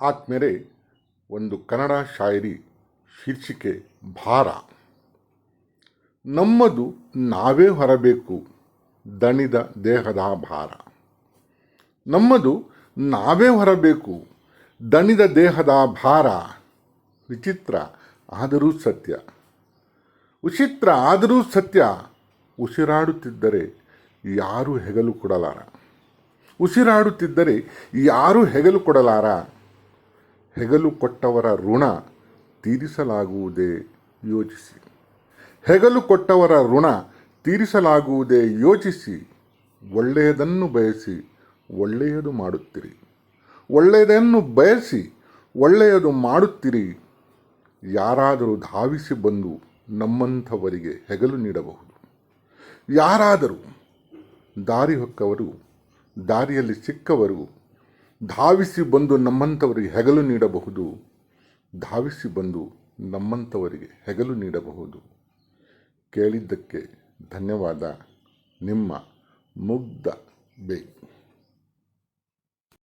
ಆತ್ಮೇರೆ ಒಂದು ಕನ್ನಡ ಶಾಯರಿ ಶೀರ್ಷಿಕೆ ಭಾರ. ನಮ್ಮದು ನಾವೇ ಹೊರಬೇಕು ದಣಿದ ದೇಹದ ಭಾರ. ನಮ್ಮದು ನಾವೇ ಹೊರಬೇಕು ದಣಿದ ದೇಹದ ಭಾರ. ವಿಚಿತ್ರ ಆದರೂ ಸತ್ಯ. ವಿಚಿತ್ರ ಆದರೂ ಸತ್ಯ. ಉಸಿರಾಡುತ್ತಿದ್ದರೆ ಯಾರೂ ಹೆಗಲು ಕೊಡಲಾರ. ಉಸಿರಾಡುತ್ತಿದ್ದರೆ ಯಾರೂ ಹೆಗಲು ಕೊಡಲಾರ. ಹೆಗಲು ಕೊಟ್ಟವರ ಋಣ ತೀರಿಸಲಾಗುವುದೇ? ಯೋಚಿಸಿ. ಹೆಗಲು ಕೊಟ್ಟವರ ಋಣ ತೀರಿಸಲಾಗುವುದೇ? ಯೋಚಿಸಿ. ಒಳ್ಳೆಯದನ್ನು ಬಯಸಿ, ಒಳ್ಳೆಯದು ಮಾಡುತ್ತಿರಿ. ಒಳ್ಳೆಯದನ್ನು ಬಯಸಿ, ಒಳ್ಳೆಯದು ಮಾಡುತ್ತಿರಿ. ಯಾರಾದರೂ ಧಾವಿಸಿ ಬಂದು ನಮ್ಮಂಥವರಿಗೆ ಹೆಗಲು ನೀಡಬಹುದು. ಯಾರಾದರೂ ದಾರಿ ಹೊಕ್ಕವರು, ದಾರಿಯಲ್ಲಿ ಸಿಕ್ಕವರು ಧಾವಿಸಿ ಬಂದು ನಮ್ಮಂಥವರಿಗೆ ಹೆಗಲು ನೀಡಬಹುದು. ಧಾವಿಸಿ ಬಂದು ನಮ್ಮಂಥವರಿಗೆ ಹೆಗಲು ನೀಡಬಹುದು. ಕೇಳಿದ್ದಕ್ಕೆ ಧನ್ಯವಾದ. ನಿಮ್ಮ ಮುಗ್ಧ ಬೇ